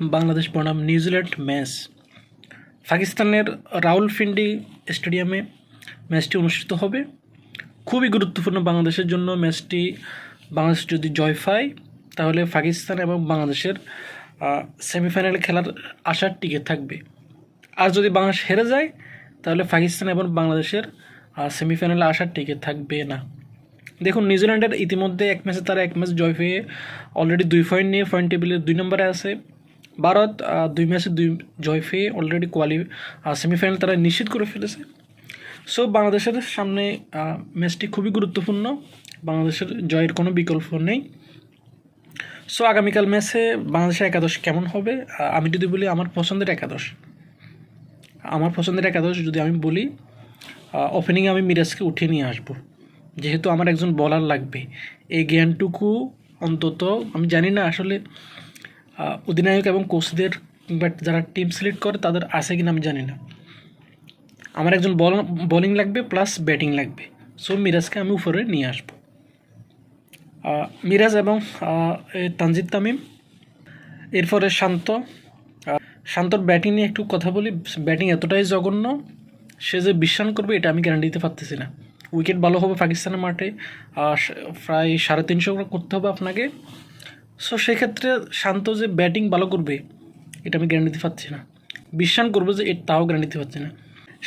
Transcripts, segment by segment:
বাংলাদেশ বনাম New Zealand match. পাকিস্তানের রাউলফিন্ডি স্টেডিয়ামে ম্যাচটি অনুষ্ঠিত হবে। খুবই গুরুত্বপূর্ণ বাংলাদেশের জন্য ম্যাচটি বাংলাদেশ যদি জয় পায়, তাহলে পাকিস্তান এবং বাংলাদেশের সেমিফাইনালে খেলার আশার টিকে থাকবে। আর যদি বাংলাদেশ হেরে যায়, তাহলে পাকিস্তান এবং বাংলাদেশের সেমিফাইনালে আসার টিকে থাকবে না। দেখুন নিউজিল্যান্ডের ইতিমধ্যে এক ম্যাচে তারা এক ম্যাচ জয় পেয়ে অলরেডি দুই পয়েন্ট নিয়ে পয়েন্ট টেবিলের দুই নম্বরে আছে। ভারত দুই ম্যাচে দুই জয় পেয়ে অলরেডি কোয়ালি সেমিফাইনাল তারা নিশ্চিত করে ফেলেছে। সো বাংলাদেশের সামনে ম্যাচটি খুবই গুরুত্বপূর্ণ। বাংলাদেশের জয়ের কোনো বিকল্প নেই। সো আগামীকাল ম্যাচে বাংলাদেশের একাদশ কেমন হবে? আমি যদি বলি আমার পছন্দের একাদশ। আমার পছন্দের একাদশ যদি আমি বলি ওপেনিংয়ে আমি মিরাজকে উঠিয়ে নিয়ে আসব। যেহেতু আমার একজন বলার লাগবে। এই জ্ঞানটুকু অন্তত, আমি জানি না আসলে অধিনায়ক এবং কোচদের কিংবা যারা টিম সিলেক্ট করে, তাদের আছে কিনা আমি জানি না। আমার একজন বল বোলিং লাগবে প্লাস ব্যাটিং লাগবে। সো মিরাজকে আমি উপরে নিয়ে আসব। মিরাজ এবং তানজিদ তামিম। এরপরে শান্ত। শান্তর ব্যাটিং নিয়ে একটু কথা বলি। ব্যাটিং এতটাই জঘন্য, সে যে বিশ্বান করবে, এটা আমি গ্যারান্টি দিতে পারতেছি না। উইকেট ভালো হবে পাকিস্তানের মাঠে। প্রায় সাড়ে তিনশো করতে হবে আপনাকে। সো সেক্ষেত্রে শান্ত যে ব্যাটিং ভালো করবে, এটা আমি গ্যারান্টি দিতে পারছি না। বিশ্বান করব যে তাও গ্যারান্টি দিতে পারছি না।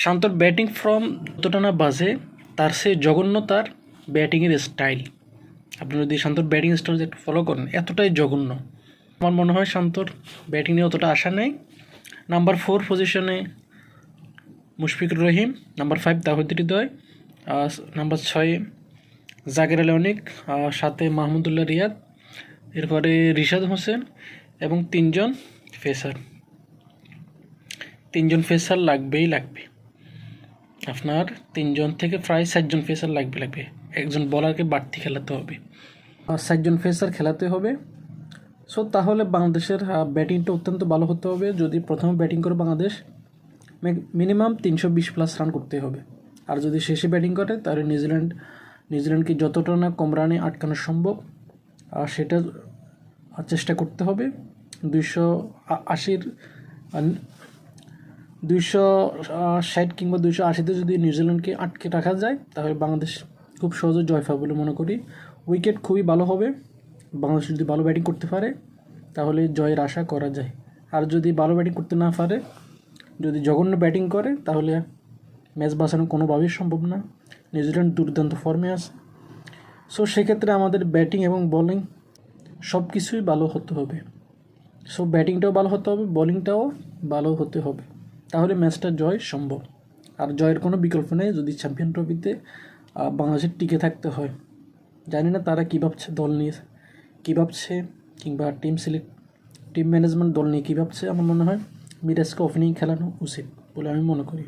শান্তর ব্যাটিং ফর্ম যতটা না বাজে, তার সে জঘন্য তার ব্যাটিংয়ের স্টাইল আপনি যদি শান্তর ব্যাটিং স্টাইল একটু ফলো করেন, এতটাই জঘন্য। আমার মনে হয় শান্তর ব্যাটিং নিয়ে অতটা আশা নেই। নাম্বার ফোর পজিশনে Mushfiqur Rahim number five Towhid Hridoy number ছয়ে জাকির আলী অনিক সাথে মাহমুদুল্লাহ রিয়াদ। এরপরে রিশাদ হোসেন এবং তিনজন ফেসার। তিনজন ফেসার লাগবেই লাগবে। আপনার তিনজন থেকে প্রায় চারজন ফেসার লাগবে লাগবে। একজন বলারকে বাড়তি খেলাতে হবে। আর চারজন ফেসার খেলাতে হবে। সো তাহলে বাংলাদেশের ব্যাটিংটা অত্যন্ত ভালো হতে হবে। যদি প্রথমে ব্যাটিং করে বাংলাদেশ মিনিমাম তিনশো বিশ প্লাস রান করতে হবে। আর যদি শেষে ব্যাটিং করে, তাহলে নিউজিল্যান্ড, নিউজিল্যান্ডকে যতটা না কম রানে আটকানো সম্ভব। সেটা চেষ্টা করতে হবে। দুইশো আশির দুইশো ষাট কিংবা দুইশো আশিতে যদি নিউজিল্যান্ডকে আটকে রাখা যায়, তাহলে বাংলাদেশ খুব সহজে জয় পাবে বলে মনে করি। উইকেট খুবই ভালো হবে। বাংলাদেশ যদি ভালো ব্যাটিং করতে পারে, তাহলে জয়ের আশা করা যায়। আর যদি ভালো ব্যাটিং করতে না পারে, যদি জঘন্য ব্যাটিং করে, তাহলে ম্যাচ বাঁচানো কোনোভাবেই সম্ভব না। নিউজিল্যান্ড দুর্দান্ত ফর্মে আছে। সো সেক্ষেত্রে আমাদের ব্যাটিং এবং বোলিং সব কিছুই ভালো হতে হবে। সো ব্যাটিংটাও ভালো হতে হবে বোলিংটাও ভালো হতে হবে। তাহলে ম্যাচটা জয় সম্ভব। আর জয়ের কোনো বিকল্প নেই, যদি চ্যাম্পিয়ন ট্রফিতে বাংলাদেশের টিকে থাকতে হয়। জানি না তারা কী ভাবছে দল নিয়ে, কী ভাবছে, কিংবা টিম সিলেক্ট টিম ম্যানেজমেন্ট দল নিয়ে কী ভাবছে, আমার মনে হয়। মিরাজকে ওপেনিং খেলানো উচিত বলে আমি মনে করি।